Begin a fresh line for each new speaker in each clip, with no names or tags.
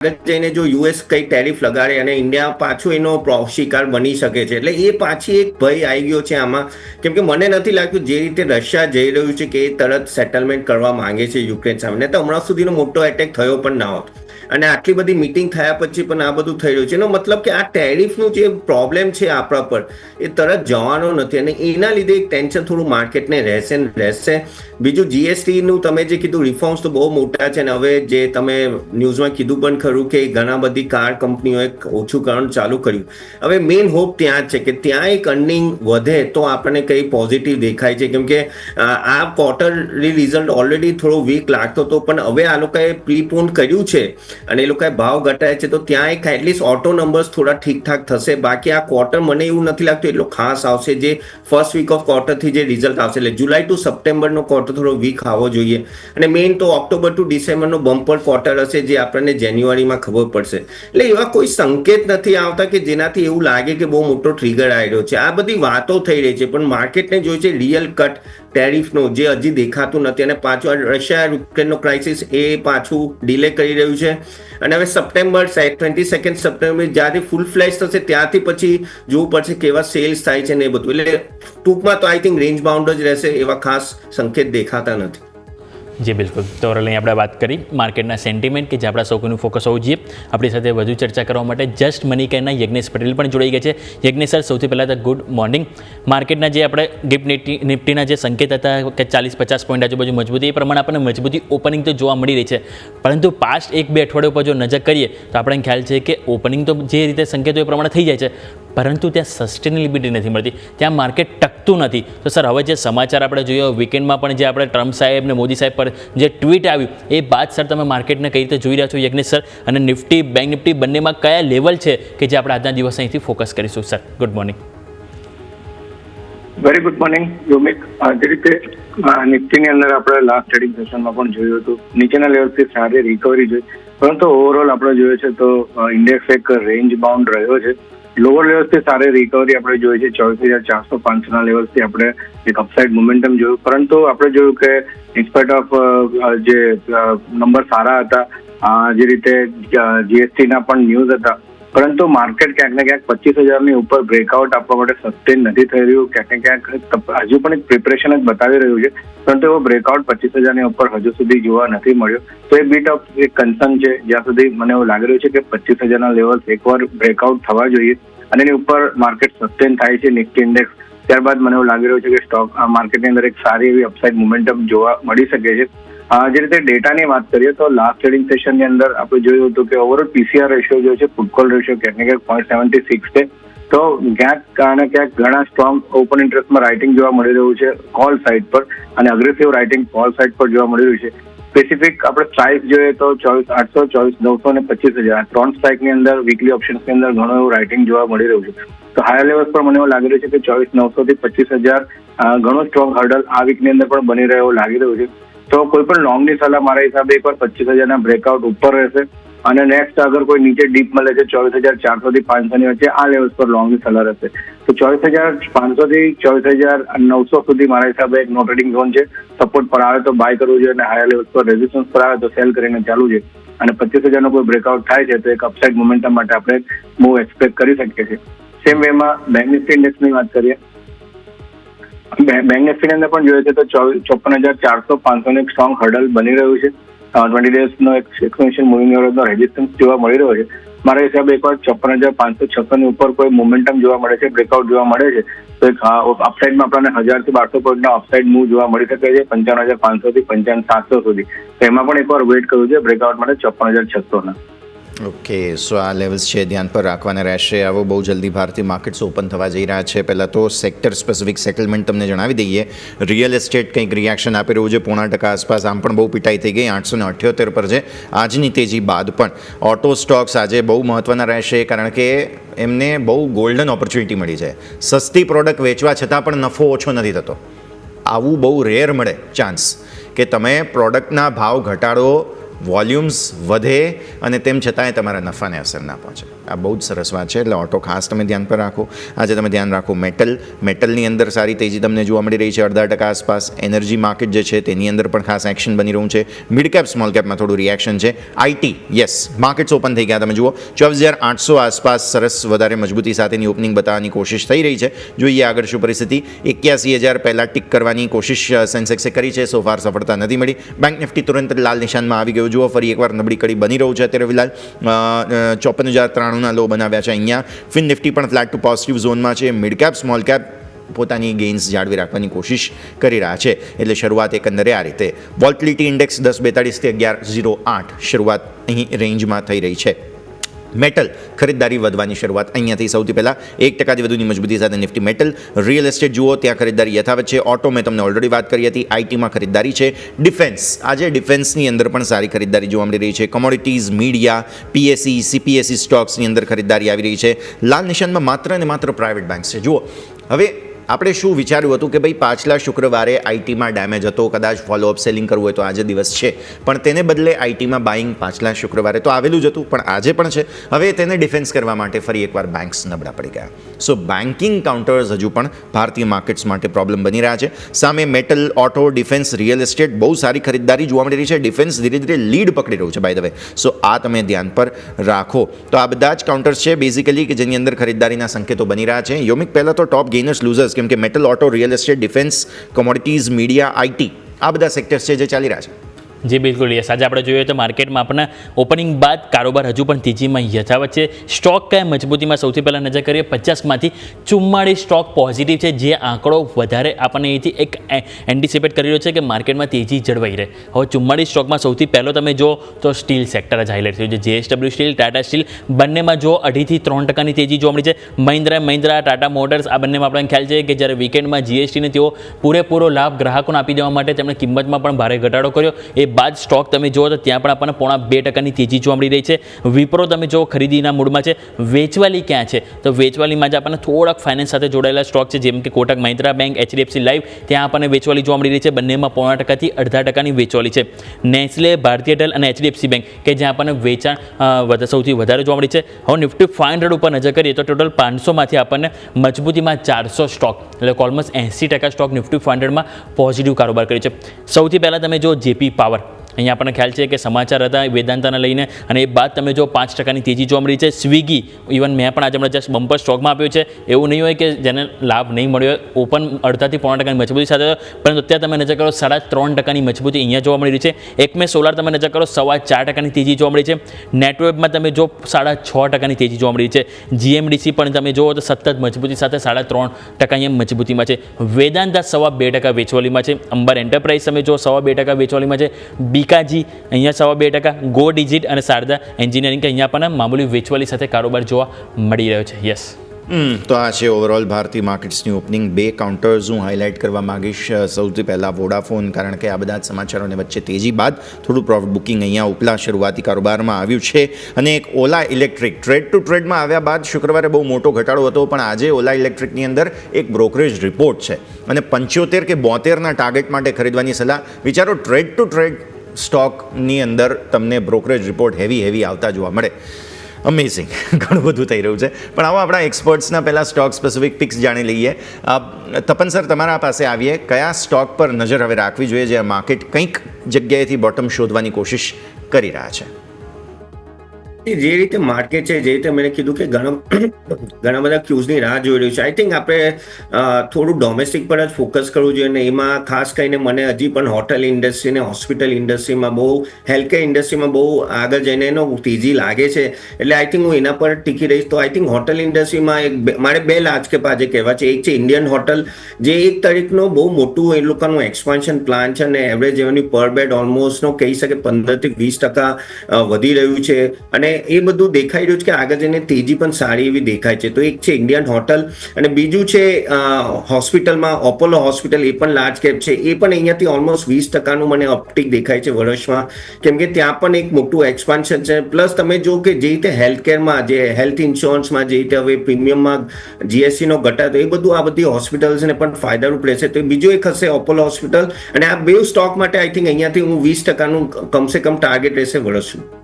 આગળ જઈને જો યુએસ કઈ ટેરિફ લગાડે અને ઇન્ડિયા પાછું એનો શિકાર બની શકે છે. એટલે એ પાછી એક ભય આવી ગયો છે આમાં. કેમ કે મને નથી લાગતું જે રીતે રશિયા જઈ રહ્યું છે કે એ તરત સેટલમેન્ટ કરવા માંગે છે યુક્રેન સામે. તો હમણાં સુધીનો મોટો એટેક થયો પણ ના હોત. અને આટલી બધી મીટિંગ થયા પછી પણ આ બધું થઈ રહ્યું છે. એનો મતલબ કે આ ટેરિફનું જે પ્રોબ્લેમ છે આપણા પર, એ તરત જવાનો નથી. અને એના લીધે એક ટેન્શન થોડું માર્કેટને રહેશે ને રહેશે. બીજું જીએસટીનું તમે જે કીધું રિફોર્મ્સ તો બહુ મોટા છે ને હવે જે તમે ન્યૂઝમાં કીધું પણ ખરું કે ઘણા બધી કાર કંપનીઓએ ઓછું કારણ ચાલુ કર્યું. હવે મેઇન હોપ ત્યાં જ છે કે ત્યાં એક અર્નિંગ વધે તો આપણને કંઈ પોઝિટિવ દેખાય છે. કેમ કે આ ક્વાર્ટરલી રિઝલ્ટ ઓલરેડી થોડો વીક લાગતો હતો પણ હવે આ લોકોએ પ્રીપોન કર્યું છે. અને એ લોકોએ ભાવ ઘટાડ્યા છે, તો ત્યાં એક એટલીસ્ટ ઓટો નંબર્સ થોડા ઠીકઠાક થશે. બાકી આ ક્વાર્ટર મને એવું નથી લાગતું એટલો ખાસ આવશે જે ફર્સ્ટ વીક ઓફ ક્વાર્ટરથી જે રિઝલ્ટ આવશે. એટલે જુલાઈ ટુ સપ્ટેમ્બરનો ક્વાર્ટર થોડો વીક આવવો જોઈએ. અને મેઇન તો ઓક્ટોબર ટુ ડિસેમ્બરનો બમ્પર ક્વાર્ટર હશે જે આપણને જાન્યુઆરીમાં ખબર પડશે. એટલે એવા કોઈ સંકેત નથી આવતા કે જેનાથી એવું લાગે કે બહુ મોટો ટ્રિગર આવી રહ્યો છે. આ બધી વાતો થઈ રહી છે, પણ માર્કેટને જોઈએ છે રિયલ કટ ટેરિફનો જે હજી દેખાતું નથી. અને પાછું રશિયા યુક્રેનનો ક્રાઇસિસ એ પાછું ડિલે કરી રહ્યું છે. અને હવે સપ્ટેમ્બર ટ્વેન્ટી સેકન્ડ સપ્ટેમ્બર જ્યારે ફૂલ ફ્લેશ થશે, ત્યાંથી પછી જોવું પડશે કેવા સેલ્સ થાય છે ને એ બધું. એટલે ટૂંકમાં તો આઈ થિંક રેન્જ બાઉન્ડ જ રહેશે એવા ખાસ સંકેત દેખાતા નથી.
જી, બિલકુલ. તો ઓવરઓલ આપણે વાત કરી માર્કેટના સેન્ટિમેન્ટ કે જે આપણા સૌકોનું ફોકસ હોવું જોઈએ. આપણી સાથે વધુ ચર્ચા કરવા માટે જસ્ટ મની કેરના યજ્ઞેશ પટેલ પણ જોડાઈ ગયા છે. યજ્ઞેશ સર, સૌથી પહેલાં તો ગુડ મોર્નિંગ. માર્કેટના જે આપણે ગિફ્ટ નિફ્ટી, નિફ્ટીના જે સંકેત હતા કે ચાલીસ, પચાસ પોઈન્ટ આજુબાજુ મજબૂતી, એ પ્રમાણે આપણને મજબૂતી ઓપનિંગ તો જોવા મળી રહી છે. પરંતુ પાસ્ટ એક બે અઠવાડિયા ઉપર જો નજર કરીએ, તો આપણને ખ્યાલ છે કે ઓપનિંગ તો જે રીતે સંકેતો એ પ્રમાણે થઈ જાય છે. પરંતુ ત્યાં સસ્ટેનેબિલિટી નથી મળતી. ત્યાં માર્કેટ ટકતું નથી. તો સર, હવે જે સમાચાર આપણે જોયો વીકેન્ડમાં પણ જે આપણે ટ્રમ્પ સાહેબ ને મોદી સાહેબ પર જે ટ્વીટ આવ્યું એ બાદ સર તમે માર્કેટને કઈ રીતે જોઈ રહ્યા છો, યજ્ઞેશ સર? અને નિફ્ટી બેંક નિફ્ટી બંનેમાં કયા લેવલ છે કે જે આપણે આજના દિવસ અહીંથી ફોકસ કરીશું, sir? Good morning
very good morning Yomik જે રીતે નિફ્ટીની અંદર આપણે લાસ્ટ ટ્રેડિંગ સેશનમાં પણ જોયું હતું. નીચેના લેવલથી સારી રિકવરી જોઈ. પરંતુ ઓવરઓલ આપણે જોઈએ છે તો ઇન્ડેક્સ એક રેન્જ બાઉન્ડ રહ્યો છે. લોઅર લેવલથી સારી રિકવરી આપણે જોઈ છે. ચોવીસ હજાર ચારસો પાંચના લેવલથી આપણે એક અપસાઇડ મોમેન્ટમ જોયું. પરંતુ આપણે જોયું કે ઇન્સ્પાઇટ ઓફ જે નંબર સારા હતા જે રીતે જીએસટીના પણ ન્યૂઝ હતા પરંતુ માર્કેટ ક્યાંક ને ક્યાંક પચીસ હજારની ઉપર બ્રેકઆઉટ આપવા માટે સસ્ટેન નથી થઈ રહ્યું. ક્યાંક ને ક્યાંક હજુ પણ એક પ્રિપરેશન જ બતાવી રહ્યું છે. પરંતુ એવો બ્રેકઆઉટ પચીસ હજારની ઉપર હજુ સુધી જોવા નથી મળ્યો. તો એ બીટ ઓફ એક કન્સર્ન છે. જ્યાં સુધી મને એવું લાગી રહ્યું છે કે પચીસ હજારના લેવલ એકવાર બ્રેકઆઉટ થવા જોઈએ અને એની ઉપર માર્કેટ સસ્ટેન થાય છે નિફ્ટી ઇન્ડેક્સ ત્યારબાદ મને એવું લાગી રહ્યું છે કે સ્ટોક માર્કેટની અંદર એક સારી એવી અપસાઇડ મોમેન્ટમ જોવા મળી શકે છે. જે રીતે ડેટાની વાત કરીએ તો લાસ્ટ ટ્રેડિંગ સેશનની અંદર આપણે જોયું હતું કે ઓવરઓલ પીસીઆર રેશિયો જે છે ફૂટકોલ રેશિયો ક્યાંક ને ક્યાંક પોઈન્ટ સેવન્ટી સિક્સ છે. તો ક્યાંક કારણે ક્યાંક ઘણા સ્ટ્રોંગ ઓપન ઇન્ટરેસ્ટમાં રાઇટિંગ જોવા મળી રહ્યું છે કોલ સાઇડ પર અને અગ્રેસિવ રાઇટિંગ કોલ સાઇડ પર જોવા મળી રહ્યું છે. સ્પેસિફિક આપણે સ્ટ્રાઇક જોઈએ તો ચોવીસ, આઠસો, ચોવીસ, નવસો અને પચીસ હજાર. ત્રણ સ્ટ્રાઇકની અંદર વીકલી ઓપ્શન્સની અંદર ઘણું એવું રાઇટિંગ જોવા મળી રહ્યું છે. તો હાયર લેવલ પર મને એવું લાગી રહ્યું છે કે ચોવીસ, નવસો થી પચીસ હજાર ઘણો સ્ટ્રોંગ હર્ડલ આ વીકની અંદર પણ બની રહ્યો લાગી રહ્યું છે. તો કોઈ પણ લોંગની સલાહ મારા હિસાબે એકવાર પચીસ હજારના બ્રેકઆઉટ ઉપર રહેશે. અને નેક્સ્ટ અગર કોઈ નીચે ડીપ મળે છે ચોવીસ હજાર ચારસો થી પાંચસો ની વચ્ચે, આ લેવલ્સ પર લોંગની સલાહ રહેશે. તો ચોવીસ હજાર પાંચસો થી ચોવીસ હજાર નવસો સુધી મારા હિસાબે એક નો ટ્રેડિંગ ઝોન છે. સપોર્ટ પર આવે તો બાય કરવું જોઈએ અને હાયર લેવલ્સ પર રેઝિસ્ટન્સ પર આવે તો સેલ કરીને ચાલુ છે અને પચીસ હજારનો કોઈ બ્રેકઆઉટ થાય છે તો એક અપસાઇડ મોમેન્ટમ માટે આપણે મૂવ એક્સપેક્ટ કરી શકીએ છીએ. સેમ વેમાં બેંક નિફ્ટી ઇન્ડેક્સની વાત કરીએ. બેંક નિફ્ટીની અંદર પણ જોઈએ છે તો ચોપન હજાર ચારસો પાંચસો એક સ્ટ્રોંગ હર્ડલ બની રહ્યું છે. ટ્વેન્ટી ડેઝનો એક એક્સપેન્શન મૂવિંગ એવરેજનો રેઝિસ્ટન્સ જોવા મળી રહ્યો છે. મારા હિસાબે એકવાર ચોપન હજાર પાંચસો છપ્પન ઉપર કોઈ મોમેન્ટમ જોવા મળે છે બ્રેકઆઉટ જોવા મળે છે, તો એક અપસાઇડમાં આપણને હજારથી બારસો પોઈન્ટનો અપસાઇડ મૂવ જોવા મળી શકે છે, પંચાવન હજાર પાંચસો થી પંચાવન સાતસો સુધી. તો એમાં પણ એકવાર વેઇટ કરવું છે બ્રેકઆઉટ માટે ચોપન હજાર છસોના
ઓકે સો આ લેવલ્સ છે, ધ્યાન પર રાખવાના રહેશે. આવો બહુ જલ્દી ભારતીય માર્કેટ્સ ઓપન થવા જઈ રહ્યા છે. પહેલાં તો સેક્ટર સ્પેસિફિક સેટલમેન્ટ તમને જણાવી દઈએ. રિયલ એસ્ટેટ કંઈક રિએક્શન આપી રહ્યું છે. પોણા ટકા આસપાસ આમ પણ બહુ પીટાઈ થઈ ગઈ. આઠસો ને અઠ્યોતેર પર છે. આજની તેજી બાદ પણ ઓટો સ્ટોક્સ આજે બહુ મહત્ત્વના રહેશે, કારણ કે એમને બહુ ગોલ્ડન ઓપોર્ચ્યુનિટી મળી છે. સસ્તી પ્રોડક્ટ વેચવા છતાં પણ નફો ઓછો નથી થતો. આવું બહુ રેર મળે ચાન્સ કે તમે પ્રોડક્ટના ભાવ ઘટાડો વોલ્યુમ્સ વધે અને તેમ છતાંય તમારા નફાને અસર ના પહોંચે. આ બહુ જ સરસ વાત છે. એટલે ઓટો ખાસ તમે ધ્યાન પર રાખો. આજે તમે ધ્યાન રાખો મેટલ મેટલની અંદર સારી તેજી તમને જોવા મળી રહી છે. અડધા ટકા આસપાસ એનર્જી માર્કેટ જે છે તેની અંદર પણ ખાસ એક્શન બની રહ્યું છે. મિડ કેપ સ્મોલ કેપમાં થોડું રિએક્શન છે. આઈટી યસ માર્કેટ્સ ઓપન થઈ ગયા. તમે જુઓ, ચોવીસ હજાર આઠસો આસપાસ સરસ વધારે મજબૂતી સાથેની ઓપનિંગ બતાવવાની કોશિશ થઈ રહી છે. જોઈએ આગળ શું પરિસ્થિતિ. એક્યાસી હજાર પહેલાં ટીક કરવાની કોશિશ સેન્સેક્સે કરી છે. સો ફાર સફળતા નથી મળી. બેંક નિફ્ટી તુરંત લાલ નિશાનમાં આવી ગયું. જુઓ, ફરી એકવાર નબળી કડી બની રહ્યું છે અત્યારે ફિલહાલ. ચોપન હજાર ત્રાણુંના લો બનાવ્યા છે. અહીંયા ફિન નિફ્ટી પણ ફ્લેટ ટુ પોઝિટિવ ઝોનમાં છે. મિડ કેપ સ્મોલ કેપ પોતાની ગેઇન્સ જાળવી રાખવાની કોશિશ કરી રહ્યા છે. એટલે શરૂઆત એકંદરે આ રીતે. વોલ્ટિલિટી ઇન્ડેક્સ દસ બેતાળીસથી અગિયાર ઝીરો આઠ શરૂઆત અહીં રેન્જમાં થઈ રહી છે. મેટલ ખરીદદારી વધવાની શરૂઆત અહીંયાથી સૌથી પહેલાં. એક ટકાથી વધુની મજબૂતી સાથે નિફ્ટી મેટલ રિયલ એસ્ટેટ જુઓ, ત્યાં ખરીદદારી યથાવત છે. ઓટો મેં તમને ઓલરેડી વાત કરી હતી. આઈટીમાં ખરીદદારી છે. ડિફેન્સ આજે ડિફેન્સની અંદર પણ સારી ખરીદદારી જોવા મળી રહી છે. કોમોડિટીઝ મીડિયા પીએસસી સીપીએસસી સ્ટોક્સની અંદર ખરીદદારી આવી રહી છે. લાલ નિશાનમાં માત્ર ને માત્ર પ્રાઇવેટ બેંક્સ છે. જુઓ. હવે આપણે શું વિચાર્યું હતું કે ભાઈ પાછલા શુક્રવારે આઈટીમાં ડેમેજ હતો, કદાચ ફોલોઅપ સેલિંગ કરવું હોય તો આજે દિવસ છે. પણ તેને બદલે આઈટીમાં બાઇંગ પાછલા શુક્રવારે તો આવેલું જ હતું, પણ આજે પણ છે. હવે તેને ડિફેન્સ કરવા માટે ફરી એકવાર બેંક્સ નબળા પડી ગયા. સો બેન્કિંગ કાઉન્ટર્સ હજુ પણ ભારતીય માર્કેટ્સ માટે પ્રોબ્લેમ બની રહ્યા છે. સામે metal auto defence real estate બહુ સારી ખરીદદારી જોવા મળી રહી છે. ડિફેન્સ ધીરે ધીરે લીડ પકડી રહ્યું છે બાય ધ વે સો આ તમે ધ્યાન પર રાખો. તો આ બધા જ કાઉન્ટર્સ છે બેઝિકલી કે જેની અંદર ખરીદદારીના સંકેતો બની રહ્યા છે. યોમિક પહેલાં તો ટોપ ગેઇનર્સ લૂઝર્સ કેમ કે metal auto real estate defence commodities media IT આ બધા સેક્ટર્સ છે જે ચાલી રહ્યા છે.
જે, બિલકુલ. યસ આજે આપણે જોઈએ તો માર્કેટમાં આપણને ઓપનિંગ બાદ કારોબાર હજુ પણ તેજીમાં યથાવત છે. સ્ટોક કયા મજબૂતીમાં સૌથી પહેલાં નજર કરીએ, પચાસમાંથી ચુમ્માળીસ સ્ટોક પોઝિટિવ છે, જે આંકડો વધારે આપણને અહીંથી એક એન્ટિસિપેટ કરી રહ્યો છે કે માર્કેટમાં તેજી જળવાઈ રહે. હવે ચુમ્માળીસ સ્ટોકમાં સૌથી પહેલો તમે જો તો સ્ટીલ સેક્ટર જ હાઇલાઇટ થયું છે. જેએસડબલ્યુ સ્ટીલ ટાટા સ્ટીલ બંનેમાં જો અઢીથી ત્રણ ટકાની તેજી જોવા મળી છે. મહિન્દ્રા મહિન્દ્રા ટાટા મોટર્સ આ બંનેમાં આપણને ખ્યાલ છે કે જ્યારે વીકેન્ડમાં જીએસટીને તેઓ પૂરેપૂરો લાભ ગ્રાહકોને આપી દેવા માટે તેમણે કિંમતમાં પણ ભારે ઘટાડો કર્યો. એ બાદ સ્ટોક તમે જુઓ તો ત્યાં પણ આપણને પોણા બે ટકાની તેજી જોવા મળી રહી છે. વિપ્રો તમે જો ખરીદીના મૂડમાં છે. વેચવાલી ક્યાં છે? તો વેચવાલીમાં જ આપણને થોડાક ફાઇનાન્સ સાથે જોડાયેલા સ્ટોક છે, જેમ કે Kotak Mahindra bank, HDFC life ત્યાં આપણને વેચવાલી જોવા મળી રહી છે. બંનેમાં પોણા ટકાથી અડધા ટકાની વેચવાલી છે. નેસ્લે, ભારતીય ટેલ અને એચડીએફસી બેંક, કે જ્યાં આપણને વેચાણ સૌથી વધારે જોવા મળી છે. હવે નિફ્ટી ફાઇવ હંડ્રેડ ઉપર નજર કરીએ તો ટોટલ પાંચસોમાંથી આપણને મજબૂતીમાં ચારસો સ્ટોક, એટલે ઓલમોસ્ટ એંસી ટકા સ્ટોક નિફ્ટી ફાઇવ હંડ્રેડમાં પોઝિટિવ કારોબાર કરી છે. સૌથી પહેલાં તમે જો જેપી પાવર. અહીંયા આપણને ખ્યાલ છે કે સમાચાર હતા વેદાંતાને લઈને અને એ બાદ તમે જો પાંચ ટકાની તેજી જોવા મળી છે. સ્વિગી ઇવન મેં પણ આજે હમણાં જસ્ટ બમ્પર સ્ટોકમાં આપ્યું છે. એવું નહીં હોય કે જેને લાભ નહીં મળ્યો ઓપન અડધાથી પોણા ટકાની મજબૂતી સાથે પરંતુ અત્યારે તમે નજર કરો સાડા ત્રણ ટકાની મજબૂતી અહીંયા જોવા મળી રહી છે. એકમે સોલાર તમે નજર કરો, સવા ચાર ટકાની તેજી જોવા મળી છે. નેટવેબમાં તમે જો સાડા છ ટકાની તેજી જોવા મળી છે. જીએમડીસી પણ તમે જુઓ તો સતત મજબૂતી સાથે સાડા ત્રણ ટકા અહીંયા મજબૂતીમાં છે. વેદાંતા સવા બે ટકા વેચવાલીમાં છે. અંબર એન્ટરપ્રાઇઝ તમે જો સવા બે ટકા વેચવાલીમાં છે. બીકાજી અહીંયા સવા બે ટકા, ગો ડિજિટ અને શારદા એન્જિનિયરિંગ કે અહીંયા પણ મામૂલી વેચવાલી સાથે કારોબાર જોવા મળી રહ્યો છે. યસ
તો આ છે ઓવરઓલ ભારતીય માર્કેટ્સની ઓપનિંગ બે કાઉન્ટર્સ હું હાઇલાઇટ કરવા માંગીશ. સૌથી પહેલાં વોડાફોન કારણ કે આ બધા જ સમાચારોને વચ્ચે તેજી બાદ થોડું પ્રોફિટ બુકિંગ અહીંયા ઉપલા શરૂઆતી કારોબારમાં આવ્યું છે. અને એક ઓલા ઇલેક્ટ્રિક ટ્રેડ ટુ ટ્રેડમાં આવ્યા બાદ શુક્રવારે બહુ મોટો ઘટાડો હતો, પણ આજે ઓલા ઇલેક્ટ્રિકની અંદર એક બ્રોકરેજ રિપોર્ટ છે. અને પંચોતેર કે બોતેરના ટાર્ગેટ માટે ખરીદવાની સલાહ. વિચારો ટ્રેડ ટુ ટ્રેડ સ્ટોકની અંદર તમને બ્રોકરેજ રિપોર્ટ હેવી હેવી આવતા જોવા મળે. અમેઝિંગ ઘણું બધું થઈ રહ્યું છે. પણ આવો આપણા એક્સપર્ટ્સના પહેલાં સ્ટોક સ્પેસિફિક પિક્સ જાણી લઈએ. તપન સર, તમારા પાસે આવીએ. કયા સ્ટોક પર નજર હવે રાખવી જોઈએ, જે માર્કેટ કંઈક જગ્યાએથી બોટમ શોધવાની કોશિશ કરી રહ્યા છે?
જે રીતે માર્કેટ છે, જે રીતે મેં કીધું કે ઘણા ઘણા બધા ક્યુઝની રાહ જોઈ રહ્યું છે. આઈ થિંક આપણે થોડું ડોમેસ્ટિક પર જ ફોકસ કરવું જોઈએ અને એમાં ખાસ કરીને મને હજી પણ હોટલ ઇન્ડસ્ટ્રી ને હોસ્પિટલ ઇન્ડસ્ટ્રીમાં બહુ હેલ્થકેર ઇન્ડસ્ટ્રીમાં બહુ આગળ જઈને એનો તેજી લાગે છે. એટલે આઈ થિંક હું એના પર ટીકી રહીશ. તો આઈ થિંક હોટલ ઇન્ડસ્ટ્રીમાં એક મારે બે લાજ કે આજે કહેવા છે. એક છે ઇન્ડિયન હોટલ જે એક તારીખનો બહુ મોટું એ લોકોનું એક્સપાન્શન પ્લાન છે અને એવરેજ રેવન્યુ પર બેડ ઓલમોસ્ટનો કહી શકે પંદરથી વીસ ટકા વધી રહ્યું છે. અને એ બધું દેખાઈ રહ્યું છે કે આગળ જઈને તેજી પણ સારી એવી દેખાય છે. તો એક છે ઇન્ડિયન હોટલ અને બીજું છે હોસ્પિટલમાં ઓપોલો હોસ્પિટલ એ પણ લાર્જ કેપ છે. એ પણ અહીંયાથી ઓલમોસ્ટ વીસ ટકાનું મને અપટીક દેખાય છે વર્ષમાં. કેમ કે ત્યાં પણ એક મોટું એક્સપાન્શન છે. પ્લસ તમે જો કે જે રીતે હેલ્થ કેરમાં જે હેલ્થ ઇન્સ્યોરન્સમાં જે રીતે હવે પ્રીમિયમમાં જીએસટી નો ઘટાડો એ બધું આ બધી હોસ્પિટલ્સને પણ ફાયદારૂપ રહેશે. તો બીજું એક હશે ઓપોલો હોસ્પિટલ અને આ બે સ્ટોક માટે આઈ થિંક અહીંયાથી હું વીસ ટકાનું કમસે કમ ટાર્ગેટ રહેશે વર્ષનું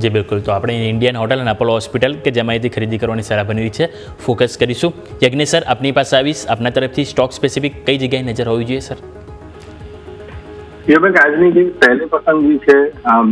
જી બિલકુલ. તો આપણે ઇન્ડિયન હોટલ અને અપોલો હોસ્પિટલ કે જેમાં અહીંથી ખરીદી કરવાની સલાહ બની છે. ફોકસ કરીશું. યજ્ઞ સર આપની પાસે આવીશ. આપના તરફથી સ્ટોક સ્પેસિફિક કઈ જગ્યાએ નજર હોવી જોઈએ સર
એ આજની જે પહેલી પસંદગી છે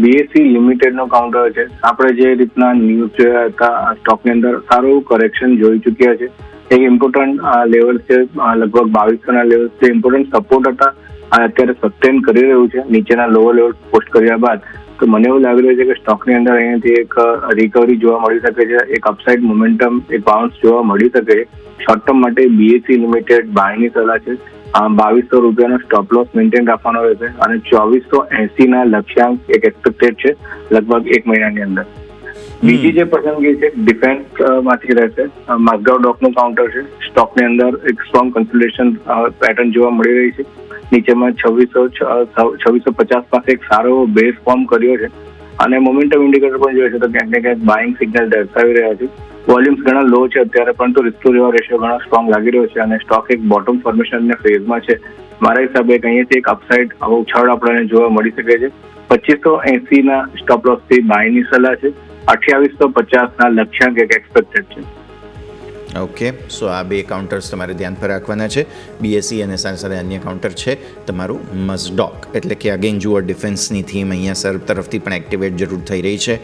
બીએસસી લિમિટેડનો કાઉન્ટર છે. આપણે જે રીતના ન્યૂઝ જોયા હતા સ્ટોકની અંદર સારું કરેક્શન જોઈ ચૂક્યા છે. એક ઇમ્પોર્ટન્ટ લેવલ છે લગભગ બાવીસોના લેવલ છે. ઇમ્પોર્ટન્ટ સપોર્ટ હતા. અત્યારે સસ્ટેન કરી રહ્યું છે. નીચેના લોઅર લેવલ પોસ્ટ કર્યા બાદ તો મને એવું લાગી રહ્યું છે કે સ્ટોકની અંદર અહીંયાથી એક રિકવરી જોવા મળી શકે છે, એક અપસાઇડ મોમેન્ટમ એક બાઉન્સ જોવા મળી શકે. છે શોર્ટ ટર્મ માટે બીએસસી લિમિટેડ બાયની સલાહ છે. બાવીસો રૂપિયાનો સ્ટોપ લોસ મેન્ટેન રાખવાનો રહેશે અને ચોવીસો એસી ના લક્ષ્યાંક એક એક્સપેક્ટેડ છે, લગભગ એક મહિનાની અંદર. બીજી જે પસંદગી છે ડિફેન્સમાંથી રહેશે. માઝગાવ ડોકનું કાઉન્ટર છે. સ્ટોકની અંદર એક સ્ટ્રોંગ કન્સોલેશન પેટર્ન જોવા મળી રહી છે. નીચેમાં છવ્વીસો છવ્વીસો પચાસ પાસે એક સારો બેઝ ફોર્મ કર્યો છે. અને મોમેન્ટમ ઇન્ડિકેટર પણ જોઈએ છે તો ક્યાંક ને ક્યાંક બાઇંગ સિગ્નલ દર્શાવી રહ્યા છે. વોલ્યુમ્સ ઘણા લો છે અત્યારે, પરંતુ રિસ્ક રેવા રેશિયો ઘણો સ્ટ્રોંગ લાગી રહ્યો છે અને સ્ટોક એક બોટમ ફોર્મેશન ફેઝમાં છે. મારા હિસાબે અહીંયાથી એક અપસાઇડ ઉછાળ આપણને જોવા મળી શકે છે. પચીસો એસી ના સ્ટોપ લોસથી બાયની સલાહ છે. અઠ્યાવીસો પચાસના લક્ષ્યાંક એક એક્સપેક્ટેડ છે.
ઓકે સો આ બે કાઉન્ટર્સ તમારે ધ્યાન પર રાખવાના છે. બીએસસી અને સાથે સાથે અન્ય કાઉન્ટર છે તમારું મઝડોક એટલે કે અગેન જુઓ ડિફેન્સની થીમ અહીંયા સર તરફથી પણ એક્ટિવેટ જરૂર થઈ રહી છે.